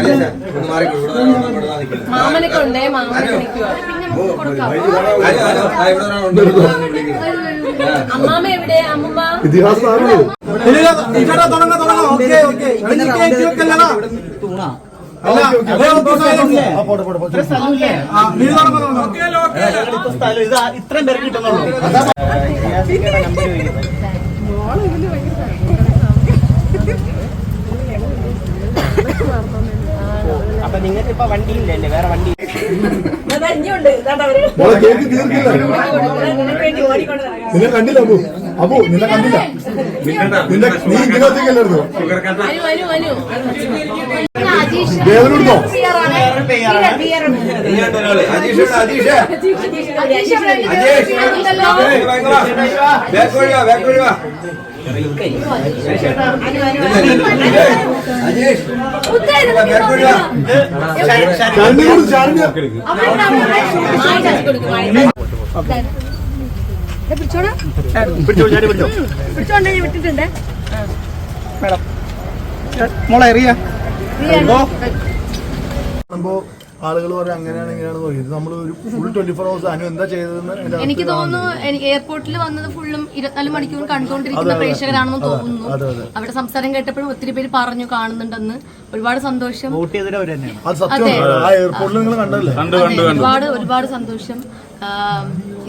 ഇവിടെ ഒരാളുണ്ട്. ആ. അമ്മാമ എവിടെ? അമ്മമ്മ? ഇതിഹാസ താരമാണ് ചേട്ടാ തുടങ്ങാം നിങ്ങൾക്ക് ഇപ്പൊ വണ്ടി ഇല്ലല്ലേ വേറെ വണ്ടി നിന്നെ കണ്ടില്ല അബു. അബു നിന്നെ കണ്ടില്ല. നിന്റെ നീ ഇങ്ങോട്ട് ഒരാൾ. അജീഷ് അജീഷ്. പിടിച്ചോടാ. പിടിച്ചോ ചാടി പിടിച്ചോ പിടിച്ചോണ്ട് ഞാൻ വിട്ടിട്ടുണ്ട് മേഡം മോളെ സംഭവം ആളുകൾ പറയും അങ്ങനെയാണ് ഇങ്ങനെയാണെന്ന് പറയും ഇത് നമ്മൾ ഒരു full twenty four hours Anu എന്താ ചെയ്തതെന്ന് എനിക്ക് തോന്നുന്നു എനിക്ക് എയർപോർട്ടിൽ വന്നത് ഫുള്ളും ഇരുപത്തിനാല് മണിക്കൂർ കണ്ടുകൊണ്ടിരിക്കുന്ന പ്രേക്ഷകരാണെന്ന് തോന്നുന്നു. അവിടെ സംസാരം കേട്ടപ്പോഴും ഒത്തിരി പേര് പറഞ്ഞു കാണുന്നുണ്ടെന്ന്. ഒരുപാട് സന്തോഷം. അത് സത്യമാണ് ആ എയർപോർട്ടിൽ നിങ്ങൾ കണ്ടല്ലേ ഒരുപാട് ഒരുപാട് സന്തോഷം.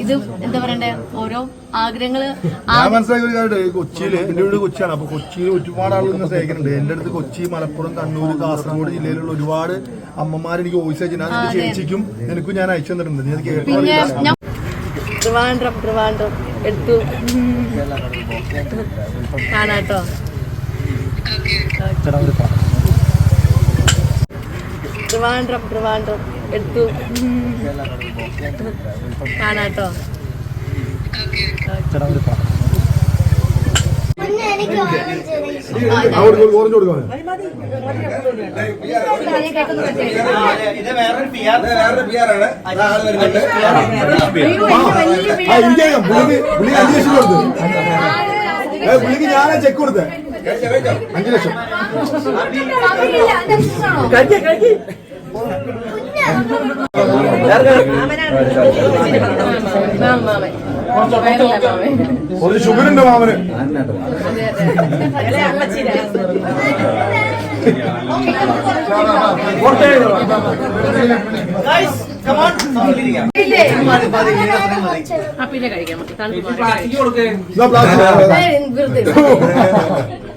ഇത് എന്താ പറയണ്ടേ? ഓരോ ആഗ്രഹങ്ങൾ ആ- ഞാൻ മനസ്സിലാക്കിയ ഒരു കൊച്ചിയിൽ എന്റെ വീട് കൊച്ചിയാണ്. അപ്പൊ കൊച്ചിയിൽ ഒരുപാട് ആളുകൾ ഇങ്ങനെ സ്നേഹിക്കുന്നുണ്ട്. എന്റെ അടുത്ത് കൊച്ചി മലപ്പുറം കണ്ണൂർ കാസർഗോഡ് ജില്ലയിലുള്ള ഒരുപാട് അമ്മമാർ എനിക്ക് വോയിസ് അയച്ചിട്ടുണ്ട്. ഞാൻ എന്റെ ചേച്ചിക്കും എനിക്കും ഞാൻ അയച്ചു തന്നിട്ടുണ്ട്. നീ അത് കേട്ടോ പിന്നെ അറിയില്ല. ഞാൻ ട്രിവാൻഡ്രം ട്രിവാൻഡ്രം എടുത്തു. കാണാട്ടോ. ട്രിവാൻഡ്രം ട്രിവാൻഡ്രം. എടുത്തു. കാണാട്ടോ. ഓറഞ്ച് കൊടുക്കാൻ പുള്ളിക്ക് അഞ്ച് ലക്ഷം. കൊടുത്തു പുള്ളിക്ക് ഞാനാ ചെക്ക് കൊടുത്തേ. അഞ്ചു ലക്ഷം ഒരു ഷുഗർ ഉണ്ട് മാമന് പിന്നെ കഴിക്കാം.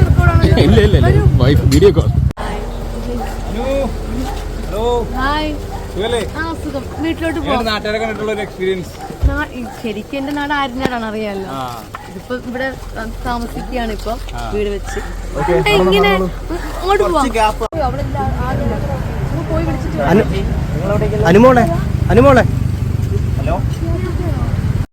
റെക്കോർഡാണ് ഇല്ല wife video call hello hello സുഖം വീട്ടിലോട്ട് എക്സ്പീരിയൻസ് ശരിക്കും എന്റെ നാട് ആര്യനാടാണ് അറിയാലോ. ഇതിപ്പോ ഇവിടെ താമസിക്കുകയാണ് ഇപ്പൊ വീട് വെച്ച്. ഇങ്ങനെ അങ്ങോട്ട് പോവാം. അവിടെ പോയി വിളിച്ചിട്ട്. അനുമോളെ അനുമോളെ. ഹലോ?